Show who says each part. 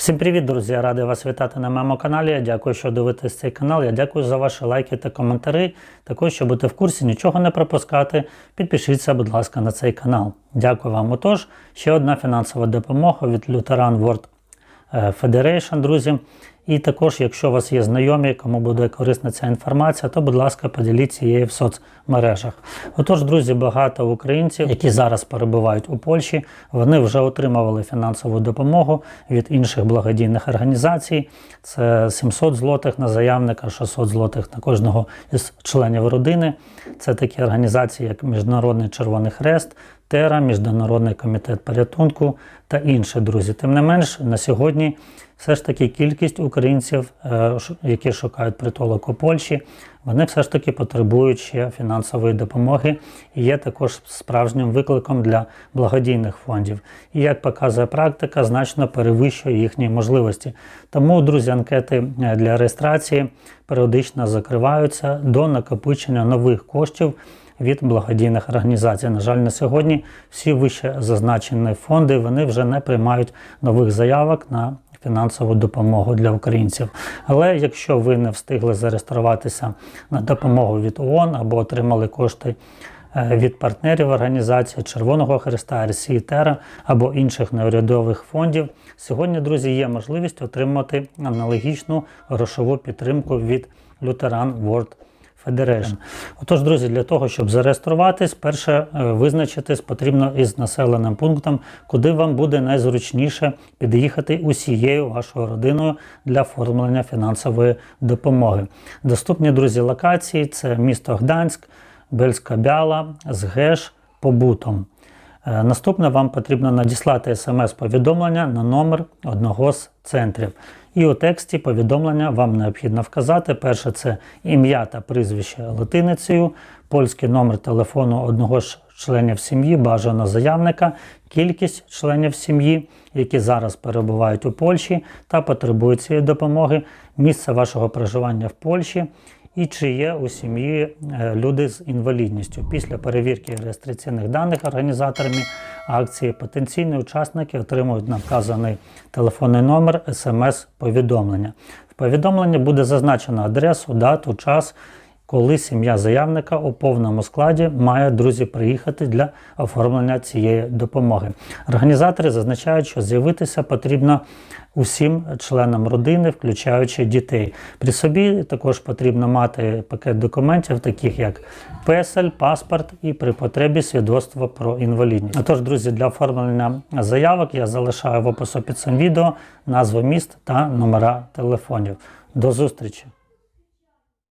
Speaker 1: Всім привіт, друзі! Я радий вас вітати на моєму каналі. Я дякую, що дивитесь цей канал. Я дякую за ваші лайки та коментарі. Також, щоб бути в курсі, нічого не пропускати, підпишіться, будь ласка, на цей канал. Дякую вам. Отож, ще одна фінансова допомога від Lutheran World е, Federation, друзі. І також, якщо у вас є знайомі, кому буде корисна ця інформація, то, будь ласка, поділіться її в соцмережах. Отож, друзі, багато українців, які зараз перебувають у Польщі, вони вже отримували фінансову допомогу від інших благодійних організацій. Це 700 злотих на заявника, 600 злотих на кожного із членів родини. Це такі організації, як Міжнародний Червоний Хрест, Тера, Міжнародний комітет порятунку та інші друзі. Тим не менш, на сьогодні все ж таки кількість українців, е, які шукають притулок у Польщі, вони все ж таки потребують ще фінансової допомоги і є також справжнім викликом для благодійних фондів. І як показує практика, значно перевищує їхні можливості. Тому, друзі, анкети е, для реєстрації періодично закриваються до накопичення нових коштів від благодійних організацій. На жаль, на сьогодні всі вище зазначені фонди вони вже не приймають нових заявок на фінансову допомогу для українців. Але якщо ви не встигли зареєструватися на допомогу від ООН або отримали кошти е, від партнерів організації Червоного Христа, РСІ, Тера або інших неурядових фондів, сьогодні, друзі, є можливість отримати аналогічну грошову підтримку від Lutheran World Federation. Отож, друзі, для того, щоб зареєструватись, перше е, визначитись потрібно із населеним пунктом, куди вам буде найзручніше під'їхати усією вашою родиною для оформлення фінансової допомоги. Доступні друзі локації це місто Гданськ, Бельська Бяла, Згеш, Побутом. Е, Наступне вам потрібно надіслати смс-повідомлення на номер одного з центрів. І у тексті повідомлення вам необхідно вказати: перше це ім'я та прізвище латиницею, польський номер телефону одного з членів сім'ї, бажано заявника, кількість членів сім'ї, які зараз перебувають у Польщі та потребують цієї допомоги, місце вашого проживання в Польщі і чи є у сім'ї е, люди з інвалідністю. Після перевірки реєстраційних даних організаторами акції потенційні учасники отримують на вказаний телефонний номер смс-повідомлення. В повідомленні буде зазначено адресу, дату, час. Коли сім'я заявника у повному складі має друзі приїхати для оформлення цієї допомоги. Організатори зазначають, що з'явитися потрібно усім членам родини, включаючи дітей. При собі також потрібно мати пакет документів, таких як песель, паспорт і при потребі свідоцтво про інвалідність. Отож, друзі, для оформлення заявок я залишаю в опису під цим відео назву міст та номера телефонів. До зустрічі!